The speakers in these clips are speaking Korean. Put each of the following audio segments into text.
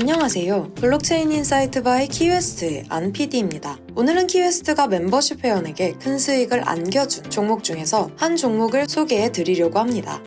안녕하세요. 블록체인 인 사이트 바이 키웨스트의 안 PD입니다. 오늘은 키웨스트가 멤버십 회원에게 큰 수익을 안겨준 종목 중에서 한 종목을 소개해 드리려고 합니다.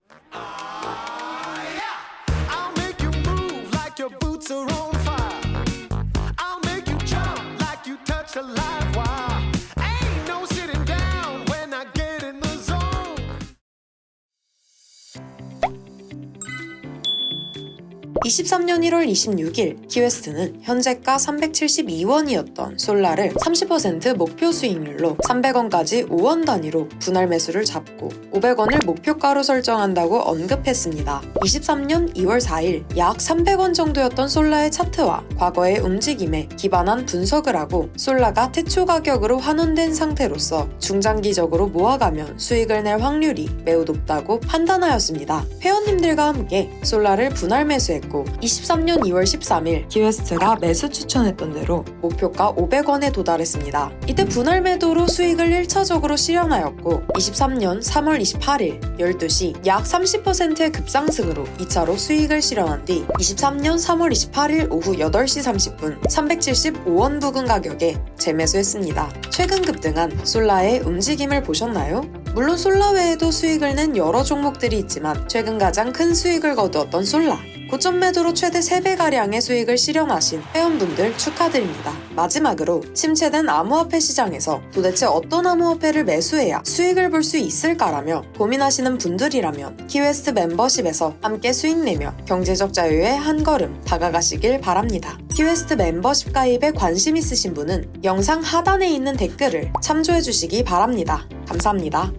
23년 1월 26일 키웨스트는 현재가 372원이었던 솔라를 30% 목표 수익률로 300원까지 5원 단위로 분할 매수를 잡고 500원을 목표가로 설정한다고 언급했습니다. 23년 2월 4일 약 300원 정도였던 솔라의 차트와 과거의 움직임에 기반한 분석을 하고 솔라가 태초 가격으로 환원된 상태로서 중장기적으로 모아가면 수익을 낼 확률이 매우 높다고 판단하였습니다. 회원님들과 함께 솔라를 분할 매수했고 23년 2월 13일 기웨스트가 매수 추천했던 대로 목표가 500원에 도달했습니다. 이때 분할 매도로 수익을 1차적으로 실현하였고 23년 3월 28일 12시 약 30%의 급상승으로 2차로 수익을 실현한 뒤 23년 3월 28일 오후 8시 30분 375원 부근 가격에 재매수했습니다. 최근 급등한 솔라의 움직임을 보셨나요? 물론 솔라 외에도 수익을 낸 여러 종목들이 있지만 최근 가장 큰 수익을 거두었던 솔라. 고점 매도로 최대 3배가량의 수익을 실현하신 회원분들 축하드립니다. 마지막으로 침체된 암호화폐 시장에서 도대체 어떤 암호화폐를 매수해야 수익을 볼 수 있을까라며 고민하시는 분들이라면 키웨스트 멤버십에서 함께 수익 내며 경제적 자유에 한 걸음 다가가시길 바랍니다. 키웨스트 멤버십 가입에 관심 있으신 분은 영상 하단에 있는 댓글을 참조해 주시기 바랍니다. 감사합니다.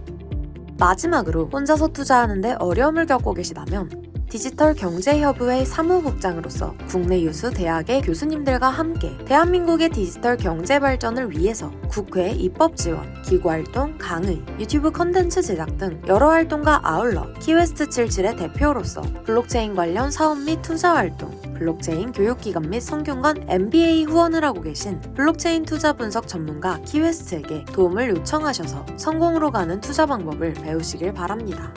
마지막으로 혼자서 투자하는데 어려움을 겪고 계시다면 디지털 경제협의회 사무국장으로서 국내 유수 대학의 교수님들과 함께 대한민국의 디지털 경제 발전을 위해서 국회 입법 지원, 기구 활동, 강의, 유튜브 컨텐츠 제작 등 여러 활동과 아울러 키웨스트 77의 대표로서 블록체인 관련 사업 및 투자 활동, 블록체인 교육기관 및 성균관 MBA 후원을 하고 계신 블록체인 투자 분석 전문가 키웨스트에게 도움을 요청하셔서 성공으로 가는 투자 방법을 배우시길 바랍니다.